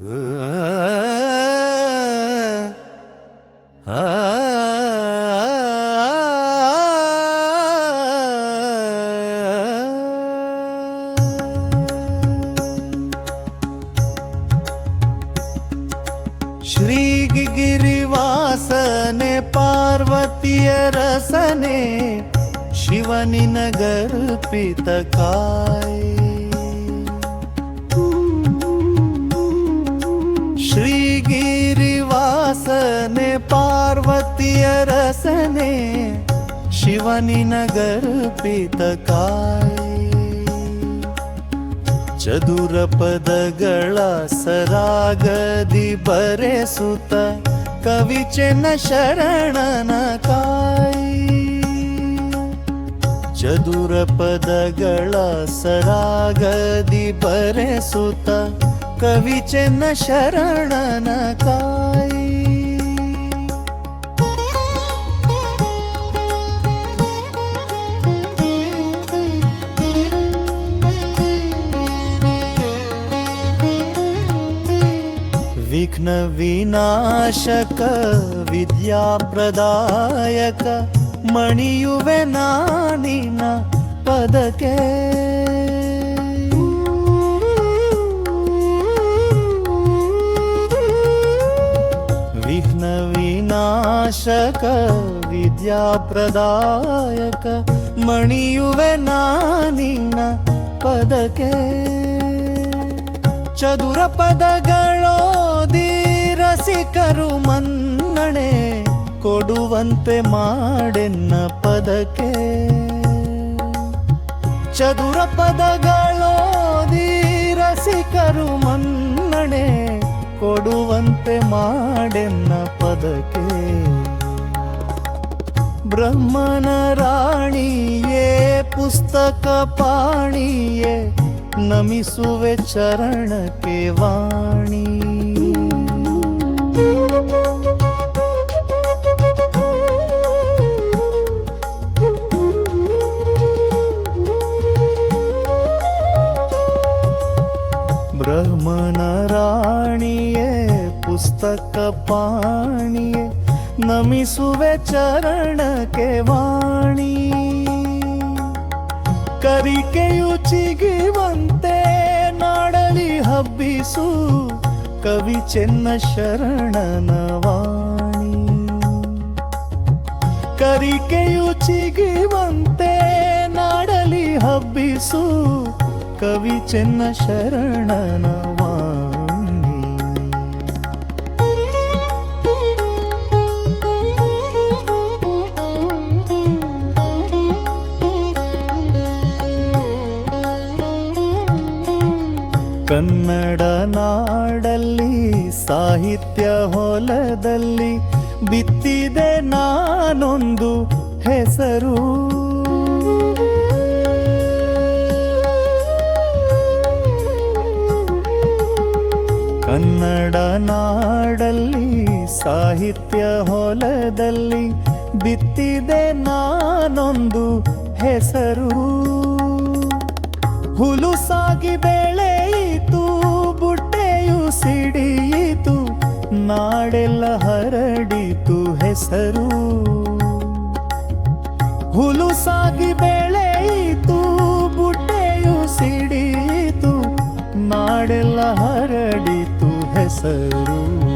ಶ್ರೀಗಿರಿವಾಸನೆ ಪಾರ್ವತಿಯ ರಸನೆ ಶಿವನಿನಗರ್ಪಿತ ಕಾಯ್. ಶ್ರೀಗಿರಿವಾಸನೆ ಪಾರ್ವತಿಯ ರಸನೆ ಶಿವನಿನಗರ್ಪಿತ ಕಾಯ್ ಚದುರ ಪದಗಳ ಸರಾಗದಿ ಬರೆಸುತ್ತ ಕವಿಚೆನ್ನ ಶರಣನ ಕಾಯಿ ಚದುರ ಪದಗಳ ಸರಾಗದಿ ಬರೆಸುತ್ತ ಕವಿಚೆನ್ನ ಶರಣನ ಕಾಯಿ ವಿಘ್ನ ವಿನಾಶಕ ವಿದ್ಯಾಪ್ರದಾಯಕ ಮಣಿಯುವೆ ನಾನಿನ ಪದಕ್ಕೆ. ವಿಘ್ನ ವಿನಾಶಕ ವಿದ್ಯಾಪ್ರದಾಯಕ ಮಣಿಯುವೆ ನಾನಿನ ಪದಕ್ಕೆ. ಚದುರ ಪದಗಳೋದಿ ರಸಿಕರು ಮನ್ನಣೆ ಕೊಡುವಂತೆ ಮಾಡೆನ್ನ ಪದಕ್ಕೆ. ಚದುರ ಪದಗಳೋದಿ ರಸಿಕರು ಮನ್ನಣೆ ಕೊಡುವಂತೆ ಮಾಡೆನ್ನ ಪದಕ್ಕೆ. ಬ್ರಹ್ಮನ ರಾಣಿಯೇ, ಪುಸ್ತಕ ಪಾಣಿಯೇ ನಮಿಸುವೆ ಚರಣಕ್ಕೆ ವಾಣಿ ಬ್ರಹ್ಮನ ರಾಣಿಯೇ ಪುಸ್ತಕ ಪಾಣಿಯೇ ನಮಿಸುವೆ ಚರಣಕ್ಕೆ ವಾಣಿ ಕರಿಕೆಯು ಚಿಗಿವಂತೆ ನಾಡಲಿ ಹಬ್ಬಿಸು ಕವಿ ಚೆನ್ನ ಶರಣನ ವಾಣಿ. ಕರಿಕೆಯು ಚಿಗಿವಂತೆ ನಾಡಲಿ ಹಬ್ಬಿಸು ಕವಿ ಚೆನ್ನ ಶರಣನ ಕನ್ನಡ ನಾಡಲ್ಲಿ ಸಾಹಿತ್ಯ ಹೊಲದಲ್ಲಿ ಬಿತ್ತಿದೆ ನಾನೊಂದು ಹೆಸರು. ಕನ್ನಡ ನಾಡಲ್ಲಿ ಸಾಹಿತ್ಯ ಹೊಲದಲ್ಲಿ ಬಿತ್ತಿದೆ ನಾನೊಂದು ಹೆಸರು. ಹುಲುಸಾಗಿ ಬೆಳೆಯಿತು ನಾಡೆಲ್ಲ ಹರಡಿತು ಹೆಸರು. ಹುಲುಸಾಗಿ ಬೆಳೆಯಿತು ಬುಟ್ಟೆಯು ಸಿಡಿಯಿತು ನಾಡೆಲ್ಲ ಹರಡಿತು ಹೆಸರು.